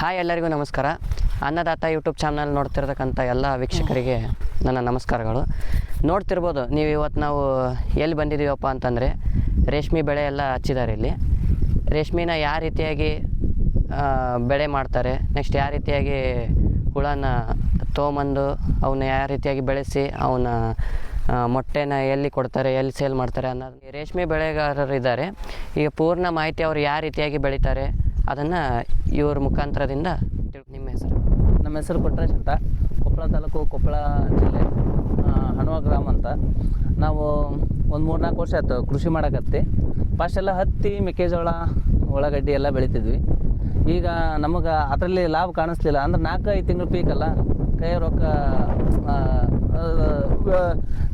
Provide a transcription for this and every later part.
Hi ಎಲ್ಲರಿಗೂ ನಮಸ್ಕಾರ. ಅನ್ನದಾತ ಯೂಟ್ಯೂಬ್ ಚಾನಲ್ ನೋಡ್ತಿರ್ತಕ್ಕಂಥ ಎಲ್ಲ ವೀಕ್ಷಕರಿಗೆ ನನ್ನ ನಮಸ್ಕಾರಗಳು. ನೋಡ್ತಿರ್ಬೋದು, ನೀವು ಇವತ್ತು ನಾವು ಎಲ್ಲಿ ಬಂದಿದ್ದೀವಪ್ಪ ಅಂತಂದರೆ ರೇಷ್ಮೆ ಬೆಳೆ ಎಲ್ಲ ಹಚ್ಚಿದ್ದಾರೆ ಇಲ್ಲಿ. ರೇಷ್ಮೆನ ಯಾವ ರೀತಿಯಾಗಿ ಬೆಳೆ ಮಾಡ್ತಾರೆ ನೆಕ್ಸ್ಟ್ ಯಾವ ರೀತಿಯಾಗಿ ಹುಳನ ತೊಗೊಂಬಂದು ಅವನ್ನ ಯಾವ ರೀತಿಯಾಗಿ ಬೆಳೆಸಿ, ಅವನ ಮೊಟ್ಟೆನ ಎಲ್ಲಿ ಕೊಡ್ತಾರೆ, ಎಲ್ಲಿ ಸೇಲ್ ಮಾಡ್ತಾರೆ ಅನ್ನೋದು. ರೇಷ್ಮೆ ಬೆಳೆಗಾರರಿದ್ದಾರೆ. ಈಗ ಪೂರ್ಣ ಮಾಹಿತಿ ಅವರು ಯಾವ ರೀತಿಯಾಗಿ ಬೆಳೀತಾರೆ ಅದನ್ನು ಇವ್ರ ಮುಖಾಂತರದಿಂದ ನಿಮ್ಮ ಹೆಸರು? ನಮ್ಮ ಹೆಸರು ಕೊಟ್ರೇಶ್ ಅಂತ. ಕೊಪ್ಪಳ ತಾಲೂಕು ಕೊಪ್ಪಳ ಜಿಲ್ಲೆ ಹಣುವ ಗ್ರಾಮ ಅಂತ. ನಾವು ಒಂದು ಮೂರ್ನಾಲ್ಕು ವರ್ಷ ಆಯ್ತು ಕೃಷಿ ಮಾಡೋಕತ್ತಿ. ಎಲ್ಲ ಹತ್ತಿ, ಮೆಕ್ಕೆಜೋಳ, ಉಳ್ಳಾಗಡ್ಡಿ ಎಲ್ಲ ಬೆಳಿತಿದ್ವಿ. ಈಗ ನಮಗೆ ಅದರಲ್ಲಿ ಲಾಭ ಕಾಣಿಸ್ಲಿಲ್ಲ. ಅಂದ್ರೆ ನಾಲ್ಕು ಐದು ತಿಂಗಳು ಪೀಕಲ್ಲ ಕೈ ರೊಕ್ಕ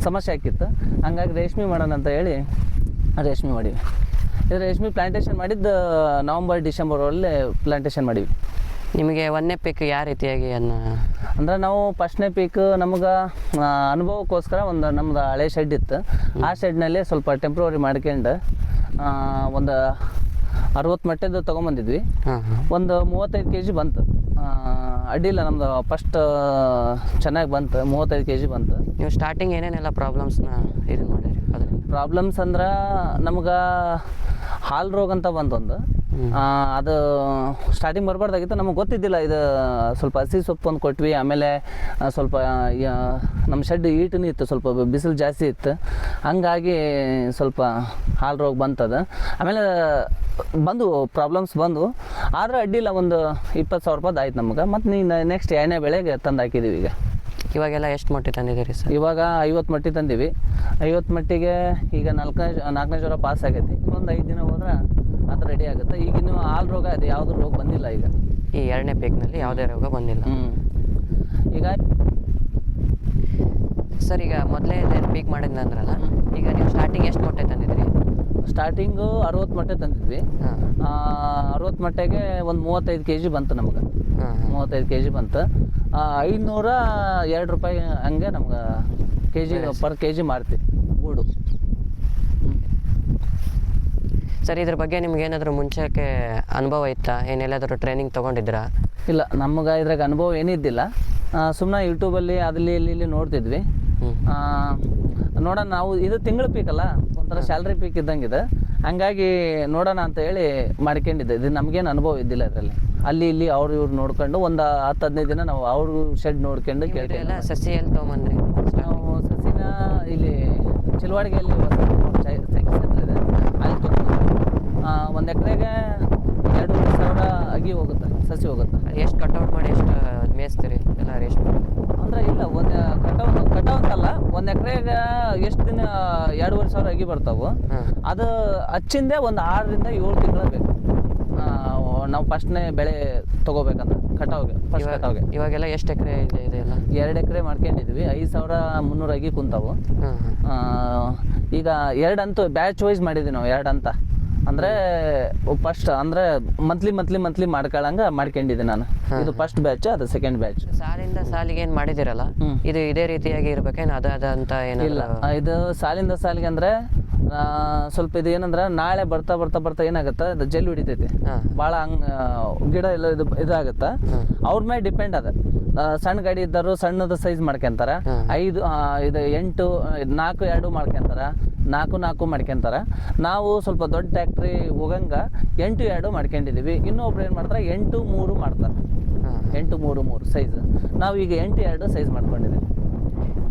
ಸಮಸ್ಯೆ ಆಕಿತ್ತು ಹಂಗಾಗಿ ರೇಷ್ಮೆ ಮಾಡೋಣ ಅಂತ ಹೇಳಿ ರೇಷ್ಮೆ ಮಾಡೀವಿ ಇದು ರೇಷ್ಮೆ ಪ್ಲಾಂಟೇಶನ್ ಮಾಡಿದ್ದು ನವಂಬರ್ ಡಿಸೆಂಬರ್ ಒಳ್ಳೆ ಪ್ಲಾಂಟೇಶನ್ ಮಾಡೀವಿ. ನಿಮಗೆ ಒಂದನೇ ಪೀಕ್ ಯಾವ ರೀತಿಯಾಗಿ ಅನ್ನ? ಅಂದ್ರೆ ನಾವು ಫಸ್ಟ್ನೇ ಪೀಕ್ ನಮ್ಗೆ ಅನುಭವಕ್ಕೋಸ್ಕರ ಒಂದು ನಮ್ದು ಹಳೆ ಶೆಡ್ ಇತ್ತು. ಆ ಶೆಡ್ನಲ್ಲಿ ಸ್ವಲ್ಪ ಟೆಂಪ್ರವರಿ ಮಾಡ್ಕೊಂಡು ಒಂದು ಅರವತ್ತು ಮಟ್ಟದ್ದು ತೊಗೊಂಬಂದಿದ್ವಿ. ಒಂದು ಮೂವತ್ತೈದು ಕೆ ಜಿ ಬಂತು ಅಡ್ಡಿಲ್ಲ ನಮ್ದು ಫಸ್ಟ್ ಚೆನ್ನಾಗಿ ಬಂತು ಮೂವತ್ತೈದು ಕೆ ಜಿ ಬಂತು. ನೀವು ಸ್ಟಾರ್ಟಿಂಗ್ ಏನೇನೆಲ್ಲ ಪ್ರಾಬ್ಲಮ್ಸ್ನ ಇದು ಮಾಡಿರಿ ಅದರಿಂದ? ಪ್ರಾಬ್ಲಮ್ಸ್ ಅಂದ್ರೆ ನಮ್ಗೆ ಹಾಲು ರೋಗ ಅಂತ. ಆ, ಅದು ಸ್ಟಾರ್ಟಿಂಗ್ ಬರಬಾರ್ದಾಗಿತ್ತು. ನಮಗೆ ಗೊತ್ತಿದ್ದಿಲ್ಲ ಇದು ಸ್ವಲ್ಪ ಹಸಿ ಸೊಪ್ಪು ಒಂದು ಕೊಟ್ವಿ. ಆಮೇಲೆ ಸ್ವಲ್ಪ ನಮ್ಮ ಶೆಡ್ ಈಟನೂ ಇತ್ತು. ಸ್ವಲ್ಪ ಬಿಸಿಲು ಜಾಸ್ತಿ ಇತ್ತು. ಹಂಗಾಗಿ ಸ್ವಲ್ಪ ಹಾಲು ರೋಗ ಬಂತದ. ಆಮೇಲೆ ಬಂದು ಪ್ರಾಬ್ಲಮ್ಸ್ ಬಂದು. ಆದ್ರೆ ಅಡ್ಡಿಲ್ಲ ಒಂದು ಇಪ್ಪತ್ತು ಸಾವಿರ ರೂಪಾಯಿ ಆಯ್ತು ನಮ್ಗೆ. ಮತ್ತು ನೀ ನೆಕ್ಸ್ಟ್ ಎಣ್ಣೆ ಬೆಳೆಗೆ ತಂದು ಹಾಕಿದ್ದೀವಿ ಈಗ. ಇವಾಗೆಲ್ಲ ಎಷ್ಟು ಮಟ್ಟಿ ತಂದಿದ್ದೀರಿ ಸರ್? ಇವಾಗ ಐವತ್ತು ಮಟ್ಟಿ ತಂದೀವಿ. ಐವತ್ತು ಮಟ್ಟಿಗೆ ಈಗ ನಾಲ್ಕನೇ ನಾಲ್ಕನೇ ಜ್ವರ ಪಾಸ್ ಆಗೈತಿ. ಒಂದು ಐದು ದಿನ ಹೋದ್ರೆ ಅದು ರೆಡಿ ಆಗುತ್ತೆ. ಈಗ ಇನ್ನೂ ಹಾಲು ರೋಗ ಅದು ಯಾವುದು ರೋಗ ಬಂದಿಲ್ಲ ಈಗ. ಈ ಎರಡನೇ ಪೇಕ್ನಲ್ಲಿ ಯಾವುದೇ ರೋಗ ಬಂದಿಲ್ಲ. ಹ್ಞೂ ಈಗ ಸರ್ ಈಗ ಮೊದಲೇ ಪೀಕ್ ಮಾಡಿದ್ನಂದ್ರಲ್ಲ ಈಗ ನೀವು ಸ್ಟಾರ್ಟಿಂಗ್ ಎಷ್ಟು ಮೊಟ್ಟೆ ತಂದಿದ್ರಿ? ಸ್ಟಾರ್ಟಿಂಗು ಅರವತ್ತು ಮೊಟ್ಟೆ ತಂದಿದ್ವಿ. ಅರವತ್ತು ಮಟ್ಟೆಗೆ ಒಂದು ಮೂವತ್ತೈದು ಕೆ ಜಿ ಬಂತು ನಮಗೆ. ಮೂವತ್ತೈದು ಕೆ ಜಿ ಬಂತು. ಆ, ಐನೂರ ಎರಡು ರೂಪಾಯಿ ಹಂಗೆ ನಮ್ಗೆ K G per K G ಮಾರ್ತೀವಿ ಗೂಡು. ಸರ್ ಇದ್ರ ಬಗ್ಗೆ ನಿಮ್ಗೆ ಏನಾದರೂ ಮುಂಚೆಕ್ಕೆ ಅನುಭವ ಇತ್ತಾ? ಏನೆಲ್ಲಾದರೂ ಟ್ರೈನಿಂಗ್ ತೊಗೊಂಡಿದ್ರಾ? ಇಲ್ಲ ನಮ್ಗೆ ಇದ್ರಾಗ ಅನುಭವ ಏನಿದ್ದಿಲ್ಲ. ಸುಮ್ಮನೆ ಯೂಟ್ಯೂಬಲ್ಲಿ ಅಲ್ಲಿ ಇಲ್ಲಿ ಇಲ್ಲಿ ನೋಡ್ತಿದ್ವಿ. ನೋಡೋಣ ನಾವು ಇದು ತಿಂಗಳ ಪೀಕಲ್ಲ ಅಲ್ಲ? ಒಂಥರ ಸ್ಯಾಲ್ರಿ ಪೀಕ್ ಇದ್ದಂಗಿದೆ. ಹಂಗಾಗಿ ನೋಡೋಣ ಅಂತ ಹೇಳಿ ಮಾಡ್ಕೊಂಡಿದ್ದೆ. ಇದು ನಮಗೇನು ಅನುಭವ ಇದ್ದಿಲ್ಲ ಇದರಲ್ಲಿ. ಅಲ್ಲಿ ಇಲ್ಲಿ ಅವ್ರು ಇವ್ರು ನೋಡ್ಕೊಂಡು ಒಂದು ಹತ್ತು ಹದಿನೈದು ದಿನ ನಾವು ಅವ್ರ ಶೆಡ್ ನೋಡ್ಕೊಂಡು ಕೇಳ್ತೀವಿ ಎಲ್ಲ ಸಸಿ ಎಲ್ಲಿ ತೊಗೊಂಬಂದ್ರಿ. ನಾವು ಸಸಿನ ಇಲ್ಲಿ ಚಿಲವಾಡಿಗೆಯಲ್ಲಿ ಇದೆ ಅಲ್ಲಿ ತಗೊಂಡು ಒಂದು ಎಕರೆಗೆ ಎರಡೂವರೆ ಸಾವಿರ ಅಗಿ ಹೋಗುತ್ತೆ ಸಸಿ ಹೋಗುತ್ತೆ. ಎಷ್ಟು ಕಟ್ಔಟ್ ಮಾಡಿ ಎಷ್ಟು ಮೇಯಿಸ್ತೀರಿ? ಎಲ್ಲ ರೇಷ್ಮೆ ಅಂದ್ರೆ ಇಲ್ಲ ಒಂದು ಕಟೌಟ್ ಕಟಾವ್ ಅಲ್ಲ ಒಂದು ಎಕರೆಗೆ ಎಷ್ಟು ದಿನ ಎರಡೂವರೆ ಸಾವಿರ ಅಗಿ ಬರ್ತಾವೆ. ಅದು ಹಚ್ಚಿಂದೆ ಒಂದು ಆರರಿಂದ ಏಳು ತಿಂಗಳ ಬೇಕು. ನಾವು ಫಸ್ಟ್ನೇ ಬೆಳೆ ತಗೋಬೇಕಂತ ಕಟಾವ್ಗೆ ಫಸ್ಟ್ ಕಟಾವ್ಗೆ. ಇವಾಗೆಲ್ಲ ಎಷ್ಟು ಎಕರೆ ಇದೆ ಇದೆಲ್ಲ ಎರಡು ಎಕರೆ ಮಾಡ್ಕೊಂಡಿದ್ವಿ ಐದು ಸಾವಿರ ಮುನ್ನೂರಾಗಿ ಕುಂತಾವು. ಈಗ ಎರಡಂತೂ ಅಂತೂ ಬ್ಯಾಚ್ ವೈಸ್ ಮಾಡಿದ್ವಿ ನಾವು ಎರಡು ಅಂತ. ಅಂದರೆ ಫಸ್ಟ್ ಅಂದರೆ ಮಂತ್ಲಿ ಮಂತ್ಲಿ ಮಂತ್ಲಿ ಮಾಡ್ಕೊಳ್ಳಂಗ ಮಾಡ್ಕೊಂಡಿದ್ದೆ ನಾನು. ಇದು ಫಸ್ಟ್ ಬ್ಯಾಚ್ ಅದು ಸೆಕೆಂಡ್ ಬ್ಯಾಚ್ ಸಾಲಿಂದ ಸಾಲಿಗೆ ಏನು ಮಾಡಿದಿರಲ್ಲ? ಇದು ಇದೇ ರೀತಿಯಾಗಿ ಇರ್ಬೇಕೇನು? ಅದ ಅದ ಅಂತ ಇಲ್ಲ ಏನಿಲ್ಲ ಇದು ಸಾಲಿಂದ ಸಾಲಿಗೆ ಅಂದರೆ ಸ್ವಲ್ಪ ಇದು ಏನಂದ್ರೆ ನಾಳೆ ಬರ್ತಾ ಬರ್ತಾ ಬರ್ತಾ ಏನಾಗುತ್ತೆ ಅದು ಜೆಲ್ ಹಿಡಿತೈತಿ. ಭಾಳ ಹಂಗ್ ಗಿಡ ಎಲ್ಲ ಇದು ಇದಾಗುತ್ತೆ. ಅವ್ರ ಮೇಲೆ ಡಿಪೆಂಡ್ ಅದ. ಸಣ್ಣ ಗಾಡಿ ಇದ್ದರು ಸಣ್ಣದ ಸೈಜ್ ಮಾಡ್ಕೊಂತಾರ. ಐದು ಇದು ಎಂಟು ನಾಲ್ಕು ಎರಡು ಮಾಡ್ಕೊಂತಾರ. ನಾಲ್ಕು ನಾಲ್ಕು ಮಾಡ್ಕೊಂತಾರ. ನಾವು ಸ್ವಲ್ಪ ದೊಡ್ಡ ಟ್ಯಾಕ್ಟ್ರಿ ಹೋಗಂಗ ಎಂಟು ಎರಡು ಮಾಡ್ಕೊಂಡಿದೀವಿ. ಇನ್ನೊಬ್ರು ಏನು ಮಾಡ್ತಾರೆ ಎಂಟು ಮೂರು ಮಾಡ್ತಾರೆ. ಎಂಟು ಮೂರು ಮೂರು ಸೈಜ್. ನಾವು ಈಗ ಎಂಟು ಎರಡು ಸೈಜ್ ಮಾಡ್ಕೊಂಡಿದ್ದೀವಿ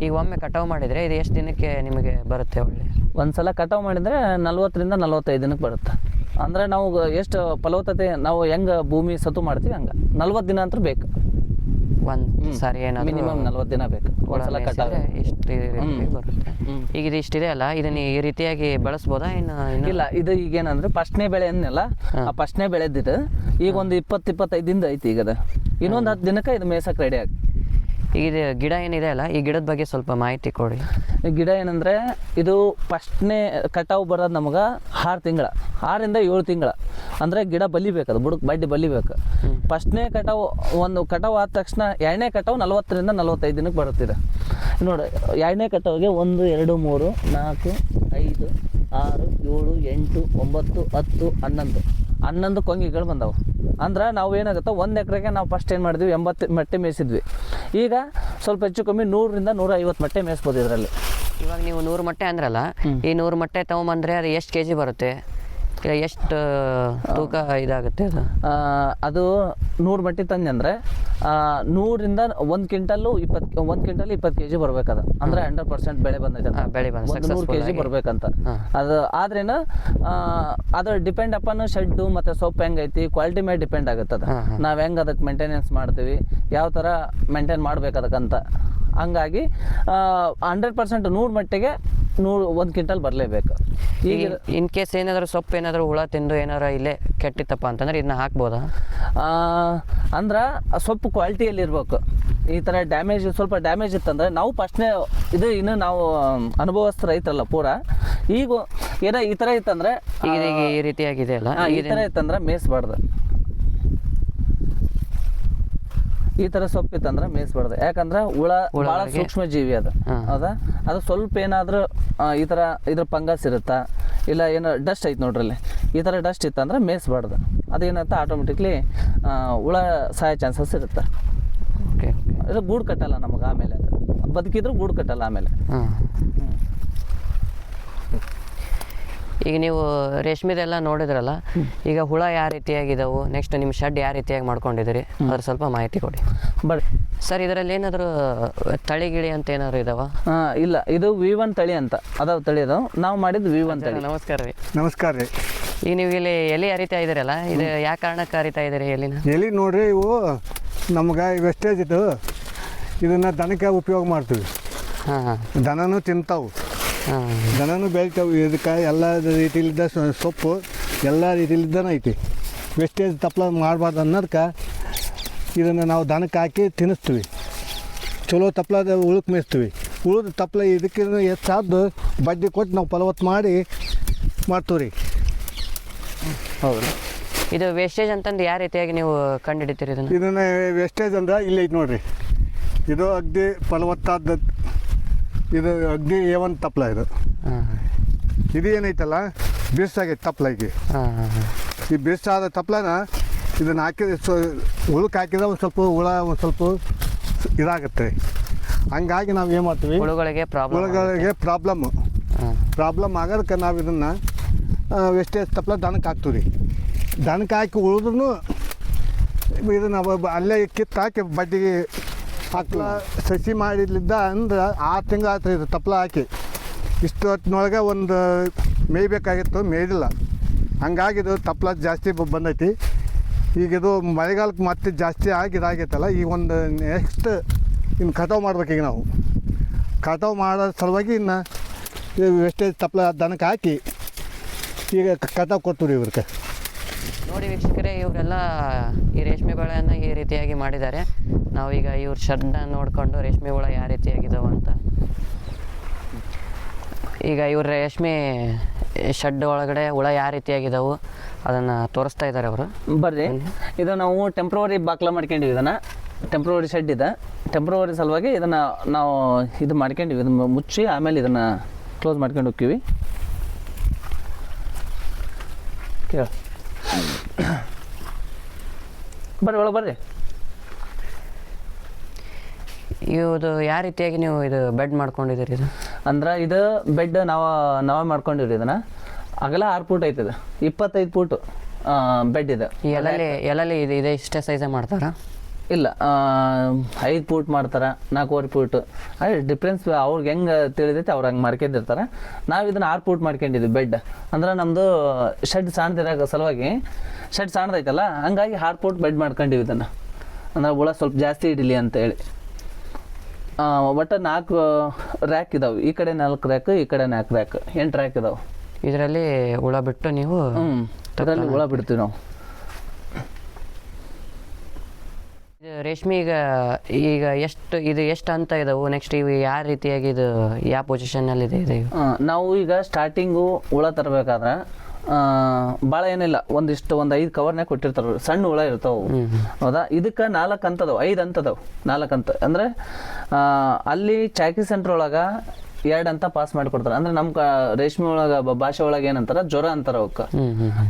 ಈಗ ಒಮ್ಮೆ ಕಟಾವು ಮಾಡಿದರೆ ಇದು ಎಷ್ಟು ದಿನಕ್ಕೆ ನಿಮಗೆ ಬರುತ್ತೆ ಒಳ್ಳೆ? ಒಂದ್ಸಲ ಕಟಾವು ಮಾಡಿದರೆ ನಲ್ವತ್ತರಿಂದ ನಲ್ವತ್ತೈದು ದಿನಕ್ಕೆ ಬರುತ್ತೆ. ಅಂದರೆ ನಾವು ಎಷ್ಟು ಫಲವತ್ತತೆ ನಾವು ಹೆಂಗೆ ಭೂಮಿ ಸತು ಮಾಡ್ತೀವಿ ಹಂಗೆ. ನಲ್ವತ್ತು ದಿನ ಅಂತೂ ಬೇಕು. ಒಂದು ಸಾರಿ ಏನಾದ್ರು ಮಿನಿಮಮ್ ನಲ್ವತ್ತು ದಿನ ಬೇಕು. ಒಂದ್ಸಲ ಕಟಾವು. ಇಷ್ಟು ಬರುತ್ತೆ. ಈಗ ಇದು ಇಷ್ಟಿದೆ ಅಲ್ಲ? ಇದನ್ನ ಈ ರೀತಿಯಾಗಿ ಬಳಸ್ಬೋದಾ? ಇನ್ನು ಇನ್ನು ಇಲ್ಲ ಇದು ಈಗೇನಂದ್ರೆ ಫಸ್ಟ್ನೇ ಬೆಳೆ ಅನ್ನಲ್ಲ ಆ ಫಸ್ಟ್ನೇ ಬೆಳೆದಿದ್ದು ಈಗ ಒಂದು ಇಪ್ಪತ್ತು ಇಪ್ಪತ್ತೈದು ದಿನದ ಐತಿ ಈಗ ಅದು. ಇನ್ನೊಂದು ಹತ್ತು ದಿನಕ್ಕೆ ಇದು ಮೇಸಕ್ಕೆ ರೆಡಿ ಆಗಿ ಈಗ ಇದು ಗಿಡ ಏನಿದೆ ಅಲ್ಲ ಈ ಗಿಡದ ಬಗ್ಗೆ ಸ್ವಲ್ಪ ಮಾಹಿತಿ ಕೊಡಿ. ಈ ಗಿಡ ಏನಂದ್ರೆ ಇದು ಫಸ್ಟ್ನೇ ಕಟಾವು ಬರೋದು ನಮಗೆ ಆರು ತಿಂಗಳ ಆರಿಂದ ಏಳು ತಿಂಗಳ. ಅಂದರೆ ಗಿಡ ಬಲಿಬೇಕು ಅದು ಬುಡಕ್ಕೆ ಬಡ್ಡಿ ಬಲಿಬೇಕು ಫಸ್ಟ್ನೇ ಕಟಾವು ಒಂದು ಕಟಾವು ಆದ ತಕ್ಷಣ ಎರಡನೇ ಕಟಾವು ನಲ್ವತ್ತರಿಂದ ನಲ್ವತ್ತೈದು ದಿನಕ್ಕೆ ಬರುತ್ತಿದೆ. ನೋಡಿ ಎರಡನೇ ಕಟಾವಿಗೆ ಒಂದು ಎರಡು ಮೂರು ನಾಲ್ಕು ಐದು ಆರು ಏಳು ಎಂಟು ಒಂಬತ್ತು ಹತ್ತು ಹನ್ನೊಂದು. ಹನ್ನೊಂದು ಕೊಂಗಿಗಳು ಬಂದವು. ಅಂದ್ರೆ ನಾವು ಏನಾಗುತ್ತೆ ಒಂದು ಎಕರೆಗೆ ನಾವು ಫಸ್ಟ್ ಏನು ಮಾಡಿದ್ವಿ? ಎಂಬತ್ತು ಮೊಟ್ಟೆ ಮೇಯಿಸಿದ್ವಿ. ಈಗ ಸ್ವಲ್ಪ ಹೆಚ್ಚು ಕಮ್ಮಿ ನೂರರಿಂದ ನೂರ ಐವತ್ತು ಮೊಟ್ಟೆ ಮೇಯಿಸ್ಬೋದು ಇದರಲ್ಲಿ. ಇವಾಗ ನೀವು ನೂರು ಮೊಟ್ಟೆ ಅಂದ್ರಲ್ಲ ಈ ನೂರು ಮೊಟ್ಟೆ ತಗೊಂಬಂದ್ರೆ ಅದು ಎಷ್ಟು ಕೆ ಜಿ ಬರುತ್ತೆ? ಎಷ್ಟು ತೂಕ ಇದಾಗುತ್ತೆ ಅದು? ಅದು ನೂರು ಮಟ್ಟಿ ತಂದೆ ಅಂದರೆ ನೂರಿಂದ ಒಂದು ಕ್ವಿಂಟಲ್ಲು ಇಪ್ಪತ್ತು ಒಂದು ಕ್ವಿಂಟಲ್ ಇಪ್ಪತ್ತು ಕೆ ಜಿ ಬರ್ಬೇಕದ ಅಂದರೆ ಹಂಡ್ರೆಡ್ ಪರ್ಸೆಂಟ್ ಬೆಳೆ ಬಂದೈತೆ ಬೆಳೆ ಬಂದ ನೂರು ಕೆ ಜಿ ಬರ್ಬೇಕಂತ. ಅದು ಆದ್ರೇನ ಅದು ಡಿಪೆಂಡ್ ಅಪಾನ್ ಶೆಡ್ಡು ಮತ್ತು ಸೊಪ್ಪು ಹೆಂಗೈತಿ ಕ್ವಾಲಿಟಿ ಮೇಲೆ ಡಿಪೆಂಡ್ ಆಗುತ್ತೆ ಅದು. ಹಾ, ಹಾ. ನಾವು ಹೆಂಗೆ ಅದಕ್ಕೆ ಮೇಂಟೆನೆನ್ಸ್ ಮಾಡ್ತೀವಿ ಯಾವ ಥರ ಮೇಂಟೈನ್ ಮಾಡ್ಬೇಕು ಅದಕ್ಕಂತ. ಹಂಗಾಗಿ ಹಂಡ್ರೆಡ್ ಪರ್ಸೆಂಟ್ ನೂರು ಮಟ್ಟಿಗೆ ನೂರು ಒಂದು ಕ್ವಿಂಟಲ್ ಬರಲೇಬೇಕು. ಈಗ ಇನ್ ಕೇಸ್ ಏನಾದರೂ ಸೊಪ್ಪು ಏನಾದರೂ ಹುಳ ತಿಂದು ಏನಾರು ಇಲ್ಲೇ ಕೆಟ್ಟಿತ್ತಪ್ಪ ಅಂತಂದ್ರೆ ಇದನ್ನ ಹಾಕ್ಬೋದಾ? ಅಂದ್ರೆ ಸೊಪ್ಪು ಕ್ವಾಲಿಟಿಯಲ್ಲಿ ಇರಬೇಕು ಈ ಥರ ಡ್ಯಾಮೇಜ್ ಸ್ವಲ್ಪ ಡ್ಯಾಮೇಜ್ ಇತ್ತಂದ್ರೆ ನಾವು ಫಸ್ಟ್ನೇ ಇದು ಇನ್ನು ನಾವು ಅನುಭವಸ್ಥ ರೈತರಲ್ಲ ಪೂರ. ಈಗ ಏನೋ ಈ ಥರ ಇತ್ತಂದ್ರೆ ಈ ರೀತಿಯಾಗಿದೆ ಅಲ್ಲ? ಈ ಥರ ಇತ್ತಂದ್ರೆ ಮೇಯಿಸ್ಬಾರ್ದು. ಈ ತರ ಸೊಪ್ಪು ಇತ್ತಂದ್ರೆ ಮೇಯಿಸ್ಬಾರ್ದು. ಯಾಕಂದ್ರೆ ಹುಳ ಬಹಳ ಸೂಕ್ಷ್ಮ ಜೀವಿ ಅದು. ಹೌದಾ? ಅದು ಸ್ವಲ್ಪ ಏನಾದರೂ ಈ ಥರ ಇದ್ರ ಪಂಗಸ್ ಇರುತ್ತಾ? ಇಲ್ಲ ಏನೋ ಡಸ್ಟ್ ಐತೆ ನೋಡ್ರಲ್ಲಿ ಈ ಥರ ಡಸ್ಟ್ ಇತ್ತಂದ್ರೆ ಮೇಯಿಸ್ಬಾರ್ದು. ಅದೇನಂತ ಆಟೋಮೆಟಿಕ್ಲಿ ಹುಳ ಸಾಯೋ ಚಾನ್ಸಸ್ ಇರುತ್ತೆ. ಇದು ಗೂಡು ಕಟ್ಟಲ್ಲ ನಮಗೆ ಆಮೇಲೆ ಅದು. ಬದುಕಿದ್ರು ಗೂಡು ಕಟ್ಟಲ್ಲ ಆಮೇಲೆ ಹಾಂ ಈಗ ನೀವು ರೇಷ್ಮೆದೆಲ್ಲ ನೋಡಿದ್ರಲ್ಲ ಈಗ ಹುಳ ಯಾವ ರೀತಿಯಾಗಿದ್ದಾವೆ ನೆಕ್ಸ್ಟ್ ನಿಮ್ಮ ಶೆಡ್ ಯಾವ ರೀತಿಯಾಗಿ ಮಾಡ್ಕೊಂಡಿದ್ದೀರಿ ಅದ್ರ ಸ್ವಲ್ಪ ಮಾಹಿತಿ ಕೊಡಿ. ಬಟ್ ಸರ್ ಇದರಲ್ಲಿ ಏನಾದರೂ ತಳಿಗಿಳಿ ಅಂತ ಏನಾದ್ರು ಇದಾವ? ಇಲ್ಲ ಇದು ವಿ ಒನ್ ತಳಿ ಅಂತ. ಅದಾವ ತಳಿ ಅದಾವ ನಾವು ಮಾಡಿದ್ದು ವಿ ಒನ್ ತಳಿ. ನಮಸ್ಕಾರ ರೀ. ನಮಸ್ಕಾರ ರೀ. ಈಗ ನೀವು ಇಲ್ಲಿ ಎಲೆ ಅರಿತಾ ಇದ್ದೀರಲ್ಲ ಇದು ಯಾವ ಕಾರಣಕ್ಕೆ ಅರಿತಾ ಇದ್ದೀರಿ ಎಲಿನ? ಎಲ್ಲಿ ನೋಡ್ರಿ ಇವು ನಮ್ಗೆ ವೆಸ್ಟೇಜ್ ಇದು ಇದನ್ನು ದನಕ್ಕೆ ಉಪಯೋಗ ಮಾಡ್ತೀವಿ. ಹಾಂ ಹಾಂ. ದನನೂ ತಿಂತಾವು. ದನನೂ ಬೆಳಿತೇವೆ. ಇದಕ್ಕೆ ಎಲ್ಲ ರೀತಿಲಿದ್ದ ಸೊಪ್ಪು ಎಲ್ಲ ರೀತಿಲಿದ್ದನ ಐತಿ. ವೆಸ್ಟೇಜ್ ತಪ್ಪಲ ಮಾಡಬಾರ್ದು ಅನ್ನೋದಕ್ಕೆ ಇದನ್ನು ನಾವು ದನಕ್ಕೆ ಹಾಕಿ ತಿನ್ನಿಸ್ತೀವಿ. ಚಲೋ ತಪ್ಪಲದ ಉಳುಕ್ ಮೇಯಿಸ್ತೀವಿ. ಉಳಿದ ತಪ್ಪಲ ಇದಕ್ಕಿಂತ ಹೆಚ್ಚಾದ್ದು ಬಡ್ಡಿ ಕೊಟ್ಟು ನಾವು ಫಲವತ್ತು ಮಾಡಿ ಮಾಡ್ತೀವಿ ರೀ ಹೌದು ಇದು ವೇಸ್ಟೇಜ್ ಅಂತಂದು ಯಾವ ರೀತಿಯಾಗಿ ನೀವು ಕಂಡುಹಿಡಿತೀರಿ ಇದನ್ನು? ಇದನ್ನು ವೆಸ್ಟೇಜ್ ಅಂದ್ರೆ ಇಲ್ಲಿ ಐತೆ ನೋಡಿರಿ. ಇದು ಅಗ್ದಿ ಫಲವತ್ತಾದ ಇದು ಅಗ್ನಿ ಏವನ್ ತಪ್ಪಲ ಇದು. ಇದು ಏನೈತಲ್ಲ ಬಿರ್ಸಾಗೈತೆ ತಪ್ಪಲ ಈಗ. ಈ ಬಿರ್ಸಾದ ತಪ್ಪಲನ ಇದನ್ನು ಹಾಕಿದ ಸೊ ಉಳುಕ್ ಹಾಕಿದ್ರೆ ಒಂದು ಸ್ವಲ್ಪ ಹುಳ ಒಂದು ಸ್ವಲ್ಪ ಇದಾಗುತ್ತೆ. ಹಂಗಾಗಿ ನಾವು ಏನು ಮಾಡ್ತೀವಿ? ಹುಳುಗಳಿಗೆ ಪ್ರಾಬ್ಲಮ್ ಹುಳುಗಳಿಗೆ ಪ್ರಾಬ್ಲಮ್ ಹಾಂ. ಪ್ರಾಬ್ಲಮ್ ಆಗೋದಕ್ಕೆ ನಾವು ಇದನ್ನು ವೆಸ್ಟೇಜ್ ತಪ್ಪಲ ದನಕ್ಕೆ ಹಾಕ್ತೀವಿ ದನಕ್ಕೆ ಹಾಕಿ ಉಳಿದ್ರೂ ಇದನ್ನು ಅಲ್ಲೇ ಕಿತ್ತು ಹಾಕಿ ಬಡ್ಡಿಗೆ ಹಾಕ್ಲ ಸಸಿ ಮಾಡಿದ್ಲಿದ್ದ ಅಂದ್ರೆ ಆರು ತಿಂಗಳು ಆಯ್ತು ಇದು ತಪ್ಪಲ ಹಾಕಿ. ಇಷ್ಟು ಹೊತ್ತಿನೊಳಗೆ ಒಂದು ಮೇಯ್ಬೇಕಾಗಿತ್ತು ಮೇಯ್ದಿಲ್ಲ ಹಂಗಾಗಿ ಇದು ತಪ್ಪಲ ಜಾಸ್ತಿ ಬ- ಬಂದೈತಿ. ಈಗ ಇದು ಮಳೆಗಾಲಕ್ಕೆ ಮತ್ತೆ ಜಾಸ್ತಿ ಆಗಿ ಇದಾಗೈತಲ್ಲ ಈಗ ಒಂದು ನೆಕ್ಸ್ಟ್ ಇನ್ನು ಕಟಾವು ಮಾಡ್ಬೇಕೀಗ ಈಗ ನಾವು. ಕಟಾವು ಮಾಡೋ ಸಲುವಾಗಿ ಇನ್ನು ವೆಸ್ಟೇಜ್ ತಪ್ಪಲ ದನಕ್ಕೆ ಹಾಕಿ ಈಗ ಕಟಾವು ಕೊಡ್ತೀವಿ ಇವ್ರಿಗೆ. ನೋಡಿ ವೀಕ್ಷಕರೇ ಇವರೆಲ್ಲ ಈ ರೇಷ್ಮೆ ಬೆಳೆಯನ್ನು ಈ ರೀತಿಯಾಗಿ ಮಾಡಿದ್ದಾರೆ. ನಾವೀಗ ಇವ್ರ ಶರ್ಟ್ನ ನೋಡಿಕೊಂಡು ರೇಷ್ಮೆ ಹುಳ ಯಾವ ರೀತಿಯಾಗಿದ್ದಾವೆ ಅಂತ. ಈಗ ಇವ್ರ ರೇಷ್ಮೆ ಶೆಡ್ ಒಳಗಡೆ ಹುಳ ಯಾವ ರೀತಿಯಾಗಿದ್ದಾವೆ ಅದನ್ನು ತೋರಿಸ್ತಾ ಇದ್ದಾರೆ ಅವರು. ಬರ್ರಿ. ಇದು ನಾವು ಟೆಂಪ್ರವರಿ ಬಾಕ್ಲ ಮಾಡ್ಕೊಂಡಿವಿ ಇದನ್ನ. ಟೆಂಪ್ರವರಿ ಶೆಡ್ ಇದೆ. ಟೆಂಪ್ರವರಿ ಸಲುವಾಗಿ ಇದನ್ನ ನಾವು ಇದು ಮಾಡ್ಕೊಂಡಿವಿ. ಇದನ್ನು ಮುಚ್ಚಿ ಆಮೇಲೆ ಇದನ್ನ ಕ್ಲೋಸ್ ಮಾಡ್ಕೊಂಡು ಹೋಗ್ತೀವಿ. ಕೇಳ. ಬರ್ರಿ ಒಳಗೆ ಬರ್ರಿ. ಇದು ಯಾವ ರೀತಿಯಾಗಿ ನೀವು ಇದು ಬೆಡ್ ಮಾಡ್ಕೊಂಡಿದ್ದೀರಿ ಇದು? ಅಂದ್ರೆ ಇದು ಬೆಡ್ ನಾವು ನಾವೇ ಮಾಡ್ಕೊಂಡಿವ್ರಿ ಇದನ್ನ. ಅಗಲ ಆರು ಫೂಟ್ ಐತದ ಇಪ್ಪತ್ತೈದು ಫೂಟ್ ಬೆಡ್ ಇದೆ. ಎಲ್ಲಲ್ಲಿ ಎಲ್ಲಲ್ಲಿ ಇದು ಇದೆ ಇಷ್ಟೇ ಸೈಜೇ ಮಾಡ್ತಾರಾ? ಇಲ್ಲ ಐದು ಫೂಟ್ ಮಾಡ್ತಾರೆ ನಾಲ್ಕೂವರೆ ಫೂಟ್ ಅದೇ ಡಿಫ್ರೆನ್ಸ್ ಅವ್ರಿಗೆ ಹೆಂಗೆ ತಿಳಿದೈತೆ ಅವ್ರು ಹಂಗೆ ಮಾಡ್ಕೊಂಡಿರ್ತಾರೆ. ನಾವು ಇದನ್ನ ಆರು ಫೂಟ್ ಮಾಡ್ಕೊಂಡಿದ್ವಿ ಬೆಡ್ ಅಂದ್ರೆ ನಮ್ಮದು ಶೆಡ್ ಸಣ್ಣದಿರೋ ಸಲುವಾಗಿ ಶೆಡ್ ಸಣ್ಣದೈತಲ್ಲ ಹಂಗಾಗಿ ಆರು ಫೂಟ್ ಬೆಡ್ ಮಾಡ್ಕೊಂಡಿವಿ ಇದನ್ನು. ಅಂದ್ರೆ ಹುಳ ಸ್ವಲ್ಪ ಜಾಸ್ತಿ ಇಡಲಿ ಅಂತೇಳಿ. ಒಟ್ಟು ನಾಲ್ಕು ರ್ಯಾಕ್ ಇದಾವೆ. ಈ ಕಡೆ ನಾಲ್ಕು ರ್ಯಾಕ್ ಈ ಕಡೆ ನಾಲ್ಕು ರ್ಯಾಕ್ ಎಂಟು ರ್ಯಾಕ್ ಇದಾವೆ. ಇದರಲ್ಲಿ ಹುಳ ಬಿಟ್ಟು ನೀವು ಅದರಲ್ಲಿ ಹುಳ ಬಿಡ್ತೀವಿ ನಾವು. ರೇಷ್ಮೆ ಈಗ ಈಗ ಎಷ್ಟು ಇದು ಎಷ್ಟು ಅಂತ ಇದಾವೆ? ನೆಕ್ಸ್ಟ್ ಇವು ಯಾವ ರೀತಿಯಾಗಿ ಇದು ಯಾವ ಪೊಸಿಷನ್ನಲ್ಲಿ ಇದೆ ಇದೆ? ನಾವು ಈಗ ಸ್ಟಾರ್ಟಿಂಗು ಹುಳ ತರಬೇಕಾದ್ರೆ ಭಾಳ ಏನಿಲ್ಲ ಒಂದಿಷ್ಟು ಒಂದು ಐದು ಕವರ್ನೇ ಕೊಟ್ಟಿರ್ತಾರೆ ಸಣ್ಣ ಹುಳ ಇರ್ತಾವೆ. ಹೌದಾ? ಇದಕ್ಕೆ ನಾಲ್ಕು ಅಂತದವು ಐದು ಅಂತದವು ನಾಲ್ಕು ಅಂತ. ಅಂದರೆ ಅಲ್ಲಿ ಚಾಕಿ ಸೆಂಟ್ರ್ ಒಳಗೆ ಎರಡು ಅಂತ ಪಾಸ್ ಮಾಡಿಕೊಡ್ತಾರೆ. ಅಂದ್ರೆ ನಮ್ಮ ರೇಷ್ಮೆ ಒಳಗೆ ಭಾಷೆ ಒಳಗೆ ಏನಂತಾರೆ ಜ್ವರ ಅಂತಾರೆ ಅವಕ್ಕೆ.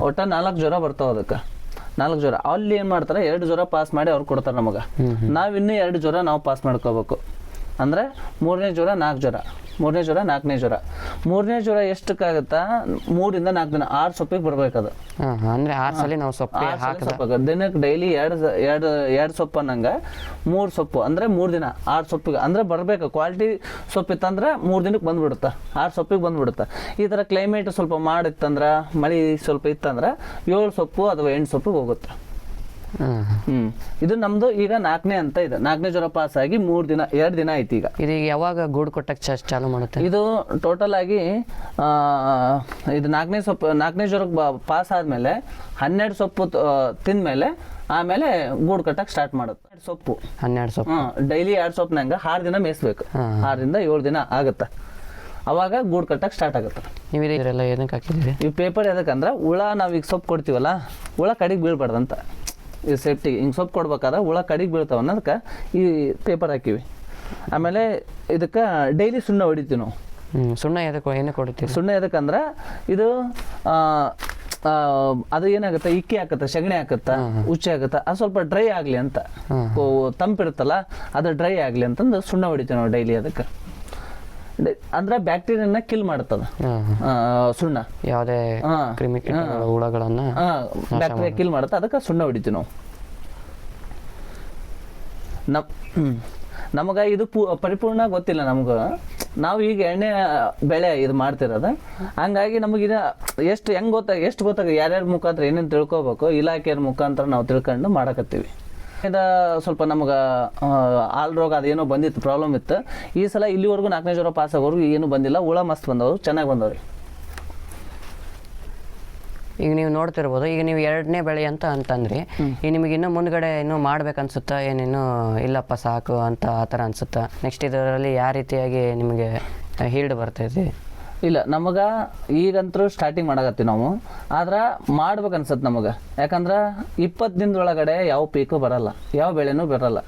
ಒಟ್ಟ ನಾಲ್ಕು ಜ್ವರ ಬರ್ತಾವ ಅದಕ್ಕೆ. ನಾಲ್ಕು ಜ್ವರ. ಅಲ್ಲಿ ಏನು ಮಾಡ್ತಾರೆ ಎರಡು ಜ್ವರ ಪಾಸ್ ಮಾಡಿ ಅವ್ರು ಕೊಡ್ತಾರೆ ನಮಗೆ. ನಾವು ಇನ್ನೂ ಎರಡು ಜ್ವರ ನಾವು ಪಾಸ್ ಮಾಡ್ಕೋಬೇಕು. ಅಂದ್ರೆ ಮೂರನೇ ಜ್ವರ ನಾಲ್ಕು ಜ್ವರ. ಮೂರನೇ ಜ್ವರ ನಾಲ್ಕನೇ ಜ್ವರ. ಮೂರನೇ ಜ್ವರ ಎಷ್ಟಕ್ಕಾಗತ್ತಾ? ಮೂರಿಂದ ನಾಲ್ಕು ದಿನ. ಆರು ಸೊಪ್ಪಿಗೆ ಬರ್ಬೇಕದು. ಅಂದರೆ ಆರು ಸಲ ನಾವು ಸೊಪ್ಪೆ ಆರ್. ದಿನಕ್ಕೆ ಡೈಲಿ ಎರಡು ಎರಡು ಎರಡು ಸೊಪ್ಪು ಅನ್ನಂಗ ಮೂರು ಸೊಪ್ಪು. ಅಂದ್ರೆ ಮೂರು ದಿನ ಆರು ಸೊಪ್ಪಿಗೆ. ಅಂದ್ರೆ ಬರಬೇಕು. ಕ್ವಾಲಿಟಿ ಸೊಪ್ಪು ಇತ್ತಂದ್ರೆ ಮೂರು ದಿನಕ್ಕೆ ಬಂದ್ಬಿಡುತ್ತೆ. ಆರು ಸೊಪ್ಪಿಗೆ ಬಂದ್ಬಿಡುತ್ತೆ. ಈ ತರ ಕ್ಲೈಮೇಟ್ ಸ್ವಲ್ಪ ಮಾಡಿತ್ತಂದ್ರ ಮಳೆ ಸ್ವಲ್ಪ ಇತ್ತಂದ್ರೆ ಏಳು ಸೊಪ್ಪು ಅಥವಾ ಎಂಟು ಸೊಪ್ಪಿಗೆ ಹೋಗುತ್ತೆ. ಹಾಂ ಹ್ಞೂ ಇದು ನಮ್ದು ಈಗ ನಾಲ್ಕನೇ ಅಂತ ಇದೆ. ನಾಲ್ಕನೇ ಜ್ವರ ಪಾಸ್ ಆಗಿ ಮೂರು ದಿನ ಎರಡು ದಿನ ಆಯ್ತು ಈಗ. ಇದೀಗ ಯಾವಾಗ ಗೂಡು ಕೊಟ್ಟಕ್ಕೆ ಚಾರ್ಜ್ ಚಾಲು ಮಾಡುತ್ತೆ? ಇದು ಟೋಟಲ್ ಆಗಿ ಇದು ನಾಲ್ಕನೇ ಸೊಪ್ಪು ನಾಲ್ಕನೇ ಜ್ವರಕ್ಕೆ ಪಾಸ್ ಆದ್ಮೇಲೆ ಹನ್ನೆರಡು ಸೊಪ್ಪು ತಿಂದ್ಮೇಲೆ ಆಮೇಲೆ ಗೂಡು ಕಟ್ಟಕ್ಕೆ ಸ್ಟಾರ್ಟ್ ಮಾಡುತ್ತೆ. ಎರಡ್ ಸೊಪ್ಪು. ಹನ್ನೆರಡು ಸೊಪ್ಪು. ಡೈಲಿ ಎರಡು ಸೊಪ್ಪು ಆರು ದಿನ ಮೇಯಿಸ್ಬೇಕು. ಆರರಿಂದ ಏಳು ದಿನ ಆಗುತ್ತೆ. ಅವಾಗ ಗೂಡು ಕಟ್ಟಕ್ಕೆ ಸ್ಟಾರ್ಟ್ ಆಗುತ್ತೆ. ನೀವು ಇದೆಲ್ಲ ಏನಕ್ಕೆ ಹಾಕಿದ್ದೀರಿ? ಈ ಪೇಪರ್ ಎದಕ್ಕಂದ್ರೆ ಹುಳ ನಾವು ಈಗ ಸೊಪ್ಪು ಕೊಡ್ತೀವಲ್ಲ ಹುಳ ಕಡೆಗೆ ಬೀಳ್ಬಾರ್ದಂತ. ಈ ಸೇಫ್ಟಿಗೆ ಹಿಂಗೆ ಸೊಪ್ಪು ಕೊಡ್ಬೇಕಾದ್ರೆ ಹುಳ ಕಡಿಗೆ ಬೀಳ್ತಾವ ಅನ್ನೋದಕ್ಕೆ ಈ ಪೇಪರ್ ಹಾಕಿವಿ. ಆಮೇಲೆ ಇದಕ್ಕೆ ಡೈಲಿ ಸುಣ್ಣ ಹೊಡಿತೀವಿ ನಾವು. ಸುಣ್ಣ ಎದಕ್ಕೆ ಏನಕ್ಕೆ ಕೊಡ್ತೀವಿ ಸುಣ್ಣ ಎದಕ್ಕಂದ್ರೆ ಇದು ಅದು ಏನಾಗುತ್ತೆ? ಇಕ್ಕಿ ಹಾಕುತ್ತೆ ಸಗಣಿ ಹಾಕತ್ತ ಉಚ್ಚೆ ಆಗುತ್ತೆ ಅದು ಸ್ವಲ್ಪ ಡ್ರೈ ಆಗಲಿ ಅಂತ. ತಂಪಿರುತ್ತಲ್ಲ ಅದು ಡ್ರೈ ಆಗಲಿ ಅಂತಂದು ಸುಣ್ಣ ಹೊಡಿತೀವಿ ನಾವು ಡೈಲಿ ಅದಕ್ಕೆ. ಅಂದ್ರೆ ಬ್ಯಾಕ್ಟೀರಿಯನ್ನ ಕಿಲ್ ಆ, ಸುಣ್ಣ. ಯಾವುದೇ. ಹುಳಗಳನ್ನ ಹುಳಗಳನ್ನು ಬ್ಯಾಕ್ಟೀರಿಯಾ ಕಿಲ್ ಮಾಡುತ್ತೆ. ಅದಕ್ಕೆ ಸುಣ್ಣ ಹೊಡಿತೀವಿ ನಾವು. ನಮ್ ನಮಗ ಇದು ಪೂ ಪರಿಪೂರ್ಣ ಗೊತ್ತಿಲ್ಲ ನಮ್ಗೆ. ನಾವು ಈಗ ಎಣ್ಣೆ ಬೆಳೆ ಇದು ಮಾಡ್ತಿರೋದು. ಹಂಗಾಗಿ ನಮಗಿದ ಎಷ್ಟು ಹೆಂಗ್ ಗೊತ್ತಾಗ ಎಷ್ಟು ಗೊತ್ತಾಗ ಯಾರ್ಯಾರ ಮುಖಾಂತರ ಏನೇನು ತಿಳ್ಕೊಬೇಕು ಇಲಾಖೆಯ ಮುಖಾಂತರ ನಾವು ತಿಳ್ಕೊಂಡು ಮಾಡಕತ್ತೀವಿ. ಇದ ಸ್ವಲ್ಪ ನಮ್ಗೆ ಆಲ್ ರೋಗ ಅದೇನೋ ಬಂದಿತ್ತು ಪ್ರಾಬ್ಲಮ್ ಇತ್ತು. ಈ ಸಲ ಇಲ್ಲಿವರೆಗೂ ನಾಲ್ಕನೇ ಜ್ವರ ಪಾಸ್ ಆಗೋರ್ಗು ಏನು ಬಂದಿಲ್ಲ. ಹುಳ ಮಸ್ತ್ ಬಂದವರು ಚೆನ್ನಾಗಿ ಬಂದವ್ರಿ. ಈಗ ನೀವು ನೋಡ್ತಿರ್ಬೋದು ಈಗ ನೀವು ಎರಡನೇ ಬೆಳೆ ಅಂತ ಅಂತಂದ್ರಿ. ಈಗ ನಿಮಗೆ ಇನ್ನೂ ಮುಂದ್ಗಡೆ ಇನ್ನೂ ಮಾಡ್ಬೇಕನ್ಸುತ್ತಾ? ಏನೇನು ಇಲ್ಲಪ್ಪ ಸಾಕು ಅಂತ ಆ ಥರ ಅನ್ಸುತ್ತಾ? ನೆಕ್ಸ್ಟ್ ಇದರಲ್ಲಿ ಯಾವ ರೀತಿಯಾಗಿ ನಿಮಗೆ ಹೀಲ್ಡ್ ಬರ್ತೈತಿ? ಇಲ್ಲ, ನಮಗ ಈಗಂತೂ ಸ್ಟಾರ್ಟಿಂಗ್ ಮಾಡಕತ್ತೀವಿ ನಾವು. ಆದ್ರೆ ಮಾಡ್ಬೇಕು ಅನ್ಸತ್ತೆ ನಮಗೆ. ಯಾಕಂದ್ರೆ ಇಪ್ಪತ್ತು ದಿನದೊಳಗಡೆ ಯಾವ ಪೀಕು ಬರಲ್ಲ, ಯಾವ ಬೆಳೆನೂ ಬರಲ್ಲ.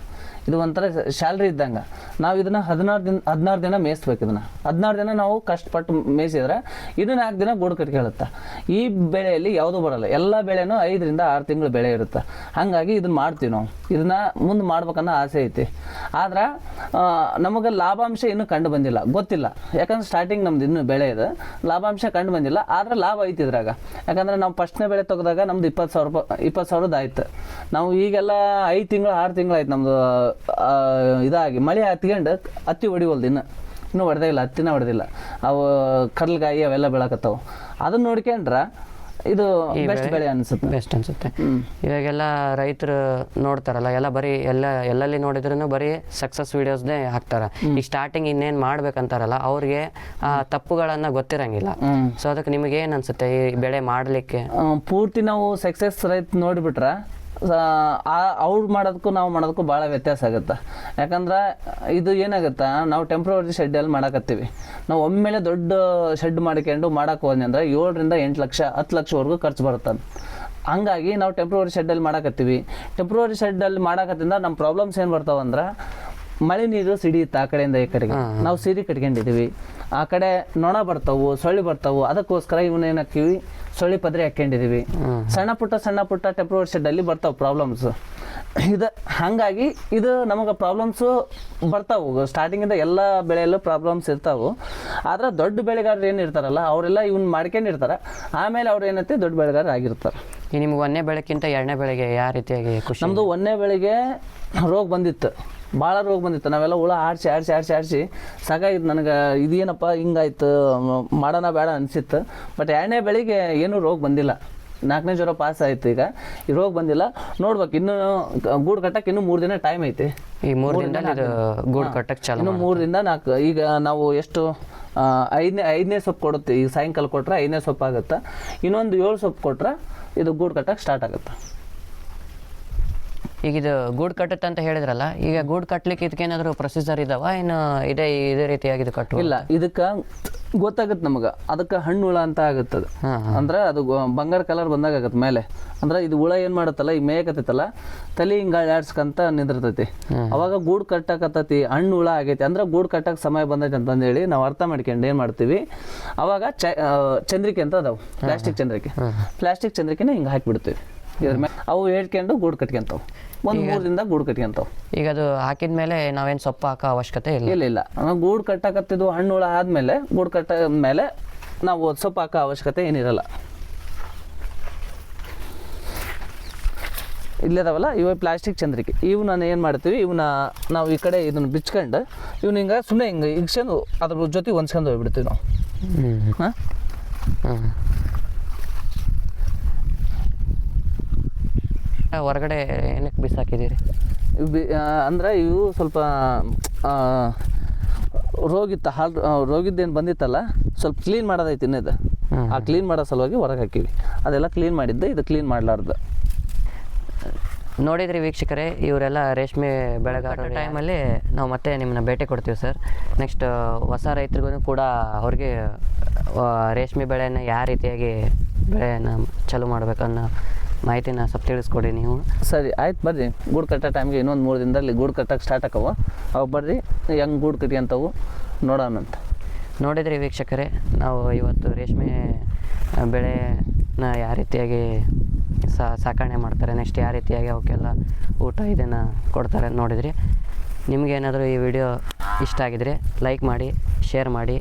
ಇದು ಒಂಥರ ಸ್ಯಾಲ್ರಿ ಇದ್ದಂಗೆ. ನಾವು ಇದನ್ನ ಹದಿನಾರು ದಿನ ಹದಿನಾರು ದಿನ ಮೇಯಿಸ್ಬೇಕು ಇದನ್ನ. ಹದಿನಾರು ದಿನ ನಾವು ಕಷ್ಟಪಟ್ಟು ಮೇಯಿಸಿದ್ರೆ ಇದು ನಾಲ್ಕು ದಿನ ಗೂಡು ಕಟ್ಕೊಳ್ಳುತ್ತೆ ಈ ಬೆಳೆಯಲ್ಲಿ ಯಾವುದು ಬರಲ್ಲ. ಎಲ್ಲ ಬೆಳೆನೂ ಐದರಿಂದ ಆರು ತಿಂಗಳು ಬೆಳೆ ಇರುತ್ತೆ. ಹಾಗಾಗಿ ಇದನ್ನ ಮಾಡ್ತೀವಿ ನಾವು. ಇದನ್ನ ಮುಂದೆ ಮಾಡ್ಬೇಕನ್ನೋ ಆಸೆ ಐತಿ. ಆದ್ರೆ ನಮಗೆ ಲಾಭಾಂಶ ಇನ್ನೂ ಕಂಡು ಬಂದಿಲ್ಲ. ಗೊತ್ತಿಲ್ಲ. ಯಾಕಂದ್ರೆ ಸ್ಟಾರ್ಟಿಂಗ್ ನಮ್ದು ಇನ್ನೂ ಬೆಳೆ ಇದೆ. ಲಾಭಾಂಶ ಕಂಡು ಬಂದಿಲ್ಲ. ಆದ್ರೆ ಲಾಭ ಐತಿ ಇದ್ರಾಗ. ಯಾಕಂದ್ರೆ ನಾವು ಫಸ್ಟ್ನೇ ಬೆಳೆ ತೆಗೆದಾಗ ನಮ್ದು ಇಪ್ಪತ್ತು ಸಾವಿರ ರೂಪಾಯಿ ಇಪ್ಪತ್ತು ಸಾವಿರದ ಆಯ್ತು. ನಾವು ಈಗೆಲ್ಲ ಐದು ತಿಂಗಳು ಆರು ತಿಂಗಳು ಆಯ್ತು ನಮ್ದು ಆ, ಇದಾಗಿ ಮಳೆ ಹತ್ಕೊಂಡು ಹತ್ತಿ ಹೊಡಿವಲ್ದು ಇನ್ನು. ಇನ್ನೂ ಹೊಡೆದಿಲ್ಲ ಹತ್ತಿನ ಹೊಡೆದಿಲ್ಲ. ಅವು ಕಡಲ್ಗಾಯಿ ಅವೆಲ್ಲ ಬೆಳಕತ್ತವು. ಅದನ್ನ ನೋಡ್ಕೊಂಡ್ರೆ ಇದು ಬೆಸ್ಟ್ ಬೆಳೆ ಅನ್ಸುತ್ತೆ. ಬೆಸ್ಟ್ ಅನ್ಸುತ್ತೆ. ಇವಾಗೆಲ್ಲ ರೈತರು ನೋಡ್ತಾರಲ್ಲ ಎಲ್ಲ ಬರೀ ಎಲ್ಲ ಎಲ್ಲಲ್ಲಿ ನೋಡಿದ್ರು ಬರೀ ಸಕ್ಸಸ್ ವಿಡಿಯೋಸ್ನೇ ಹಾಕ್ತಾರೆ. ಈ ಸ್ಟಾರ್ಟಿಂಗ್ ಇನ್ನೇನು ಮಾಡ್ಬೇಕಂತಾರಲ್ಲ ಅವ್ರಿಗೆ ಆ ತಪ್ಪುಗಳನ್ನು ಗೊತ್ತಿರಂಗಿಲ್ಲ. ಸೊ ಅದಕ್ಕೆ ನಿಮಗೆ ಏನು ಅನ್ಸುತ್ತೆ ಈ ಬೆಳೆ ಮಾಡಲಿಕ್ಕೆ? ಪೂರ್ತಿ ನಾವು ಸಕ್ಸಸ್ ರೈತ ನೋಡಿಬಿಟ್ರೆ ಅವ್ರು ಮಾಡೋದಕ್ಕೂ ನಾವು ಮಾಡೋದಕ್ಕೂ ಭಾಳ ವ್ಯತ್ಯಾಸ ಆಗುತ್ತೆ. ಯಾಕಂದ್ರೆ ಇದು ಏನಾಗುತ್ತೆ ನಾವು ಟೆಂಪ್ರವರಿ ಶೆಡ್ಡಲ್ಲಿ ಮಾಡಕತ್ತೀವಿ. ನಾವು ಒಮ್ಮೆಲೆ ದೊಡ್ಡ ಶೆಡ್ ಮಾಡ್ಕೊಂಡು ಮಾಡೋಕೆ ಹೋದ್ನಿ ಅಂದ್ರೆ ಏಳರಿಂದ ಎಂಟು ಲಕ್ಷ ಹತ್ತು ಲಕ್ಷವರೆಗೂ ಖರ್ಚು ಬರುತ್ತೆ ಹಂಗಾಗಿ ನಾವು ಟೆಂಪ್ರವರಿ ಶೆಡ್ಡಲ್ಲಿ ಮಾಡಕತ್ತೀವಿ. ಟೆಂಪ್ರವರಿ ಶೆಡ್ಡಲ್ಲಿ ಮಾಡಕತ್ತಿಂದ ನಮ್ಮ ಪ್ರಾಬ್ಲಮ್ಸ್ ಏನು ಬರ್ತಾವಂದ್ರೆ ಮಳೆ ನೀರು ಸಿಡಿಯುತ್ತೆ ಆ ಕಡೆಯಿಂದ ಈ ಕಡೆಗೆ. ನಾವು ಸೀರೆ ಕಟ್ಕೊಂಡಿದ್ದೀವಿ. ಆ ಕಡೆ ನೊಣ ಬರ್ತಾವು ಸೊಳ್ಳೆ ಬರ್ತಾವು ಅದಕ್ಕೋಸ್ಕರ ಇವನ್ನ ಏನು ಹಾಕಿವಿ ಸೊಳ್ಳೆ ಪದ್ರೆ ಹಾಕೊಂಡಿದೀವಿ ಸಣ್ಣ ಪುಟ್ಟ ಸಣ್ಣ ಪುಟ್ಟ ಟೆಂಪ್ರವರಿ ಶೆಡ್ಡಲ್ಲಿ ಬರ್ತಾವೆ ಪ್ರಾಬ್ಲಮ್ಸ್ ಇದು ಹಾಗಾಗಿ ಇದು ನಮಗೆ ಪ್ರಾಬ್ಲಮ್ಸು ಬರ್ತಾವು. ಸ್ಟಾರ್ಟಿಂಗಿಂದ ಎಲ್ಲ ಬೆಳೆಯಲ್ಲೂ ಪ್ರಾಬ್ಲಮ್ಸ್ ಇರ್ತಾವು. ಆದ್ರೆ ದೊಡ್ಡ ಬೆಳೆಗಾರರು ಏನು ಇರ್ತಾರಲ್ಲ ಅವರೆಲ್ಲ ಇವ್ನ ಮಾಡ್ಕೊಂಡಿರ್ತಾರೆ. ಆಮೇಲೆ ಅವ್ರು ಏನಂತೆ ದೊಡ್ಡ ಬೆಳೆಗಾರ ಆಗಿರ್ತಾರೆ. ಈಗ ನಿಮ್ಗೆ ಒಂದನೇ ಬೆಳೆಕ್ಕಿಂತ ಎರಡನೇ ಬೆಳೆಗೆ ಯಾವ ರೀತಿಯಾಗಿ ಖುಷಿ? ನಮ್ಮದು ಒಂದನೇ ಬೆಳೆಗೆ ರೋಗ ಬಂದಿತ್ತು. ಭಾಳ ರೋಗ ಬಂದಿತ್ತು. ನಾವೆಲ್ಲ ಹುಳ ಆಡ್ಸಿ ಆಡ್ಸಿ ಆಡ್ಸಿ ಆಡ್ಸಿ ಸಾಕಾಗಿತ್ತು ನನಗೆ ಇದೇನಪ್ಪ ಹಿಂಗಾಯ್ತು ಮಾಡೋಣ ಬೇಡ ಅನಿಸಿತ್ತು. ಬಟ್ ಎರಡನೇ ಬೆಳೆಗೆ ಏನೂ ರೋಗ ಬಂದಿಲ್ಲ. ನಾಲ್ಕನೇ ಜ್ವರ ಪಾಸ್ ಆಯ್ತು ಈಗ. ಈ ರೋಗ ಬಂದಿಲ್ಲ. ನೋಡ್ಬೇಕು ಇನ್ನೂ ಗೂಡು ಕಟ್ಟಕ್ಕೆ ಇನ್ನೂ ಮೂರು ದಿನ ಟೈಮ್ ಐತಿ. ಈ ಮೂರು ದಿನ ಗೂಡು ಕಟ್ಟಕ್ಕೆ ಚಾಲು ಇನ್ನು ಮೂರರಿಂದ ನಾಲ್ಕು ಈಗ ನಾವು ಎಷ್ಟು ಐದನೇ ಐದನೇ ಸೊಪ್ಪು ಕೊಡುತ್ತೆ. ಈಗ ಸಾಯಂಕಾಲ ಕೊಟ್ಟರೆ ಐದನೇ ಸೊಪ್ಪು ಆಗುತ್ತೆ. ಇನ್ನೊಂದು ಏಳು ಸೊಪ್ಪು ಕೊಟ್ರೆ ಇದು ಗೂಡು ಕಟ್ಟಕ್ಕೆ ಸ್ಟಾರ್ಟ್ ಆಗುತ್ತೆ. ಈಗ ಇದು ಗೂಡು ಕಟ್ಟುತ್ತೆ ಅಂತ ಹೇಳಿದ್ರಲ್ಲ ಈಗ ಗೂಡು ಕಟ್ಲಿಕ್ಕೆ ಇದಕ್ಕೇನಾದರೂ ಪ್ರೊಸೀಜರ್ ಇದಾವ? ಏನು ಇದೇ ಇದೇ ರೀತಿಯಾಗಿ ಇದು ಕಟ್ಟು ಇಲ್ಲ ಇದಕ್ಕೆ ಗೊತ್ತಾಗುತ್ತೆ ನಮಗೆ. ಅದಕ್ಕೆ ಹಣ್ಣು ಹುಳ ಅಂತ ಆಗುತ್ತದೆ. ಅಂದ್ರೆ ಅದು ಬಂಗಾರ ಕಲರ್ ಬಂದಾಗ ಆಗತ್ತೆ ಮೇಲೆ. ಅಂದ್ರೆ ಇದು ಹುಳ ಏನು ಮಾಡುತ್ತಲ್ಲ ಈಗ ಮೇಯಕತ್ತೈತಲ್ಲ ತಲೆ ಹಿಂಗ ಆಡ್ಸ್ಕಂತ ನಿಂದಿರ್ತೈತಿ. ಅವಾಗ ಗೂಡು ಕಟ್ಟಕತ್ತೈತಿ ಹಣ್ಣು ಹುಳ ಆಗೈತಿ ಅಂದ್ರೆ ಗೂಡು ಕಟ್ಟಕ್ಕೆ ಸಮಯ ಬಂದೈತಿ ಅಂತಂದೇಳಿ ನಾವು ಅರ್ಥ ಮಾಡ್ಕೊಂಡು ಏನು ಮಾಡ್ತೀವಿ? ಅವಾಗ ಚ ಚಂದ್ರಿಕೆ ಅಂತ ಅದಾವು ಪ್ಲಾಸ್ಟಿಕ್ ಚಂದ್ರಿಕೆ. ಪ್ಲಾಸ್ಟಿಕ್ ಚಂದ್ರಿಕೆನ ಹಿಂಗೆ ಹಾಕಿಬಿಡ್ತೀವಿ. ಇದ್ರ ಮೇಲೆ ಅವು ಹೇಳ್ಕೊಂಡು ಗೂಡು ಕಟ್ಕೊಂತಾವೆ. ಒಂದು ಮೂರಿಂದ ಗೂಡು ಕಟ್ಕೊಂತಾವ್. ಈಗ ಅದು ಹಾಕಿದ ಮೇಲೆ ನಾವೇನು ಸೊಪ್ಪು ಹಾಕೋ ಅವಶ್ಯಕತೆ ಇಲ್ಲ. ಇಲ್ಲ ಇಲ್ಲ. ನಾವು ಗೂಡು ಕಟ್ಟಾಕತ್ತಿದ್ದು ಹಣ್ಣುಳ ಆದಮೇಲೆ ಗೂಡು ಕಟ್ಟ ಮೇಲೆ ನಾವು ಸೊಪ್ಪು ಹಾಕೋ ಅವಶ್ಯಕತೆ ಏನಿರಲ್ಲ. ಇಲ್ಲದವಲ್ಲ ಇವ ಪ್ಲಾಸ್ಟಿಕ್ ಚಂದ್ರಿಕೆ. ಇವನ್ನ ಏನು ಮಾಡ್ತೀವಿ ಇವನ್ನ ನಾವು ಈ ಕಡೆ ಇದನ್ನ ಬಿಚ್ಕೊಂಡು ಇವ್ನ ಹಿಂಗೆ ಸುಮ್ಮನೆ ಹಿಂಗೆ ಇಗ್ಸ್ಕೊಂಡು ಅದ್ರ ಜೊತೆ ಹೊಂದ್ಸ್ಕೊಂಡು ಹೋಗ್ಬಿಡ್ತೀವಿ ನಾವು. ಹಾಂ? ಹೊರಗಡೆ ಏನಕ್ಕೆ ಬಿಸಾಕಿದ್ದೀರಿ? ಬಿ ಅಂದ್ರೆ ಇವು ಸ್ವಲ್ಪ ಆ, ರೋಗಿತ್ತ ಹಾಲು ರೋಗಿದ್ದೇನು ಬಂದಿತ್ತಲ್ಲ ಸ್ವಲ್ಪ ಕ್ಲೀನ್ ಮಾಡೋದೈತಿ ಇನ್ನಿದು. ಆ ಕ್ಲೀನ್ ಮಾಡೋ ಸಲುವಾಗಿ ಹೊರಗೆ ಹಾಕಿವಿ. ಅದೆಲ್ಲ ಕ್ಲೀನ್ ಮಾಡಿದ್ದೆ ಇದು ಕ್ಲೀನ್ ಮಾಡಲಾರ್ದು. ನೋಡಿದ್ರಿ ವೀಕ್ಷಕರೇ ಇವರೆಲ್ಲ ರೇಷ್ಮೆ ಬೆಳೆಗಾರ ಟೈಮಲ್ಲಿ ನಾವು ಮತ್ತೆ ನಿಮ್ಮನ್ನ ಭೇಟಿ ಕೊಡ್ತೀವಿ ಸರ್. ನೆಕ್ಸ್ಟ್ ಹೊಸ ರೈತರಿಗೂ ಕೂಡ ಅವ್ರಿಗೆ ರೇಷ್ಮೆ ಬೆಳೆಯನ್ನು ಯಾವ ರೀತಿಯಾಗಿ ಬೆಳೆಯನ್ನು ಚಾಲೂ ಮಾಡ್ಬೇಕನ್ನೋ ಮಾಹಿತಿನ ಸ್ವಲ್ಪ ತಿಳಿಸ್ಕೊಡಿ ನೀವು. ಸರಿ ಆಯ್ತು ಬರ್ರಿ. ಗೂಡು ಕಟ್ಟೋ ಟೈಮ್ಗೆ ಇನ್ನೊಂದು ಮೂರು ದಿನದಲ್ಲಿ ಗೂಡು ಕಟ್ಟಕ್ಕೆ ಸ್ಟಾರ್ಟ್ ಆಕವ ಅವು ಬರ್ರಿ ಹೆಂಗೆ ಗೂಡು ಕಟ್ಕೊಂತವು ನೋಡೋಣಂತ ನೋಡಿದ್ರಿ ವೀಕ್ಷಕರೇ ನಾವು ಇವತ್ತು ರೇಷ್ಮೆ ಬೆಳೆನ ಯಾವ ರೀತಿಯಾಗಿ ಸಾ ಸಾಕಣೆ ಮಾಡ್ತಾರೆ ನೆಕ್ಸ್ಟ್ ಯಾವ ರೀತಿಯಾಗಿ ಅವಕ್ಕೆಲ್ಲ ಊಟ ಇದನ್ನು ಕೊಡ್ತಾರೆ ಅಂತ ನೋಡಿದ್ರಿ ನಿಮಗೇನಾದರೂ ಈ ವಿಡಿಯೋ ಇಷ್ಟ ಆಗಿದರೆ ಲೈಕ್ ಮಾಡಿ ಶೇರ್ ಮಾಡಿ.